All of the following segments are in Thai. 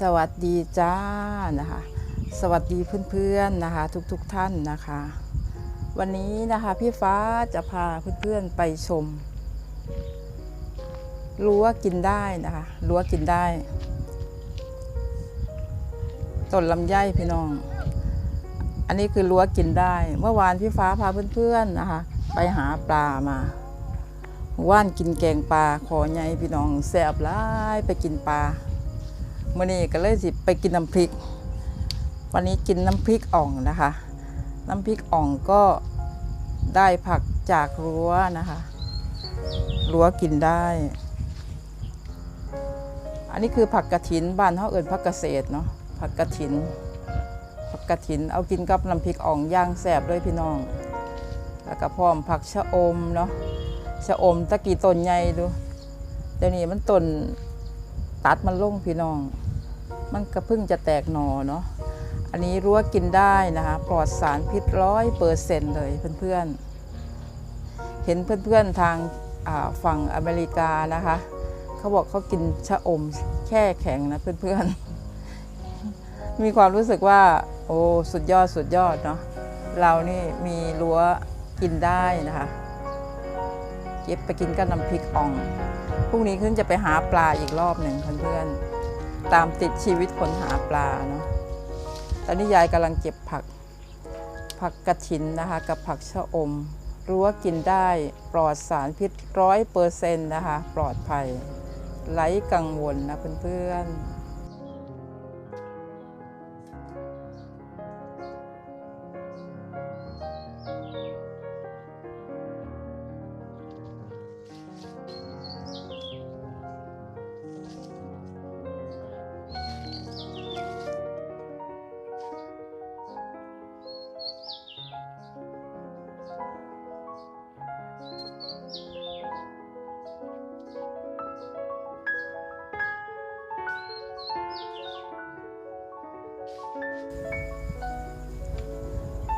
สวัสดีจ้านะคะ สวัสดีเพื่อนๆนะคะทุกๆทท่านนะคะ วันนี้นะคะพี่ฟ้าจะพาเพื่อนๆไปชมรั้วกินได้นะคะรั้วกินได้ต้นลำไยพี่น้อง อันนี้คือรั้วกินได้ เมื่อวานพี่ฟ้าพาเพื่อนๆนะคะ ไปหาปลามาว่านกินแกงปลาขอใหญ่พี่น้องแซ่บหลายไปกินปลา มื่อนี้ก็เลยสิไปกินน้ำพริก วันนี้กินน้ำพริกอ่องนะคะ น้ำพริกอ่องก็ได้ผักจากรั้วนะคะ รั้วกินได้ อันนี้คือผักกระถินบ้านเขาเอิญผักเกษตรเนาะผักกระถิน ผักกระถินเอากินกับน้ำพริกอ่องย่างแสบด้วยพี่น้อง แล้วก็พร้อมผักชะอมเนาะชะอมตะกี้ต้นใหญ่ดูเดี๋ยวนี้มันต้นตัดมันลงพี่น้อง มันก็เพิ่งจะแตกหนอเนาะอันนี้รั้วกินได้นะคะปลอดสารพิษร้อยเปอร์เซ็นต์เลยเพื่อนๆ เห็นเพื่อนๆทางอ่าฝั่งอเมริกานะคะ เขาบอกเขากินชะอมแค่แข็งนะเพื่อนๆ มีความรู้สึกว่า โอ้สุดยอดสุดยอดเนาะเรานี่มีรั้วกินได้นะคะเก็บไปกินกับน้ำพริกอ่องพรุ่งนี้ขึ้นจะไปหาปลาอีกรอบหนึ่งเพื่อนๆ ตามติดชีวิตคนหาปลาเนาะตอนนี้ยายกำลังเก็บผักผักกระถินนะคะ กับผักชะอมรั้วกินได้ปลอดสารพิษร้อยเปอร์เซ็นต์นะคะ ปลอดภัยไร้กังวลนะเพื่อนๆ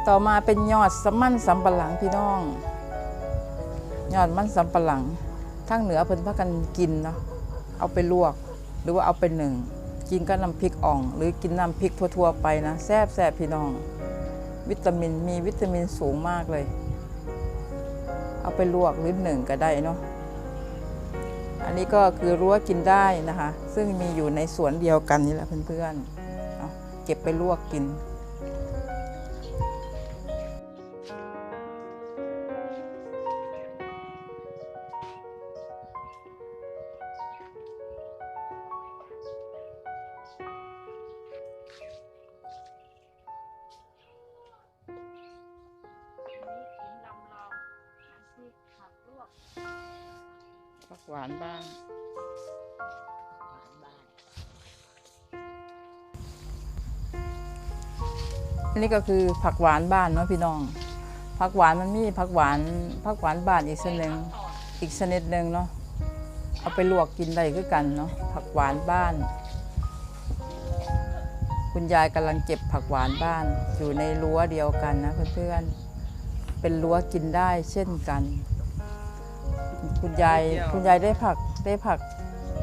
ต่อมาเป็นยอดสมันสำปะหลังพี่น้อง ยอดมันสำปะหลังทั้งเหนือเพิ่นพากันกินเนาะเอาไปลวก หรือว่าเอาไปหนึ่งกินกับน้ำพริกอ่อง หรือกินน้ำพริกทั่วๆไปนะแซ่บแซ่บพี่น้อง วิตามินมีวิตามินสูงมากเลย เอาไปลวกหรือหนึ่งก็ได้เนาะอันนี้ก็คือรั้วกินได้นะคะ ซึ่งมีอยู่ในสวนเดียวกันนี่แหละเพื่อนๆเเก็บไปลวกกิน ผักหวานบ้างอันนี้ก็คือผักหวานบ้านเนาะพี่น้อง ผักหวานมันมีผักหวานผักหวานบ้านอีกชนิดหนึ่งอีกชนิดหนึ่งเนาะเอาไปลวกกินได้คือกันเนาะผักหวานบ้าน คุณยายกำลังเก็บผักหวานบ้าน อยู่ในรั้วเดียวกันนะเพื่อนๆเป็นรั้วกินได้เช่นกัน คุณยายคุณยายได้ผักได้ผัก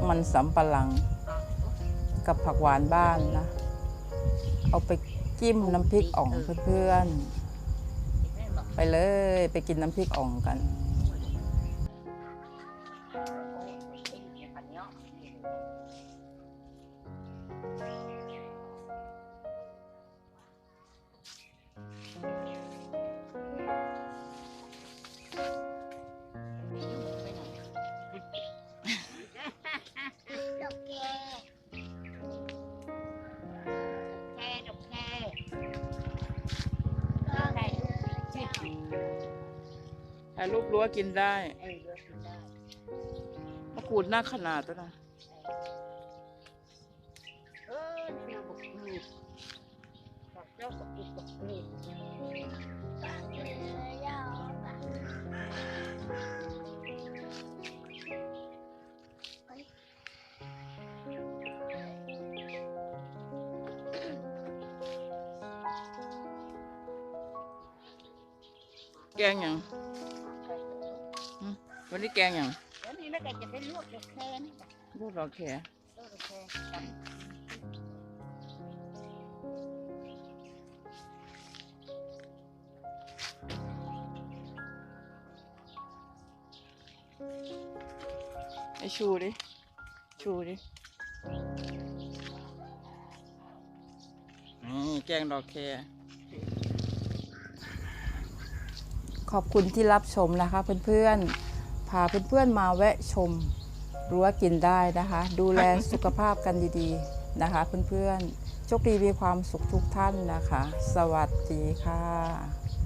มันสำปะหลัง กับผักหวานบ้านนะ เอาไปจิ้มน้ำพริกอ่องเพื่อนๆไปเลยไปกินน้ำพริกอ่องกัน ถ่ายรูปรั้วกินได้เออเลือกกินได้มะกรูดหน้าขนาดตัวนะเออนี่นะบอกลูกบอกเจ้าบอกอีกบอกลูกปากเลยยาวปากเอ้ยแกงอย่างหึ วันนี้แกงอย่างแล้วนี่แล้วก็จะได้ลวกดอกแคนี่รูปดอกแขเอต้นแครกับไอชูดิ ชูดิ นี่แกงดอกแคขอบคุณที่รับชมนะคะเพื่อนๆ พาเพื่อนๆมาแวะชมรู้ว่ากินได้นะคะ ดูแลสุขภาพกันดีๆนะคะ เพื่อนๆโชคดีมีความสุขทุกท่านนะคะ สวัสดีค่ะ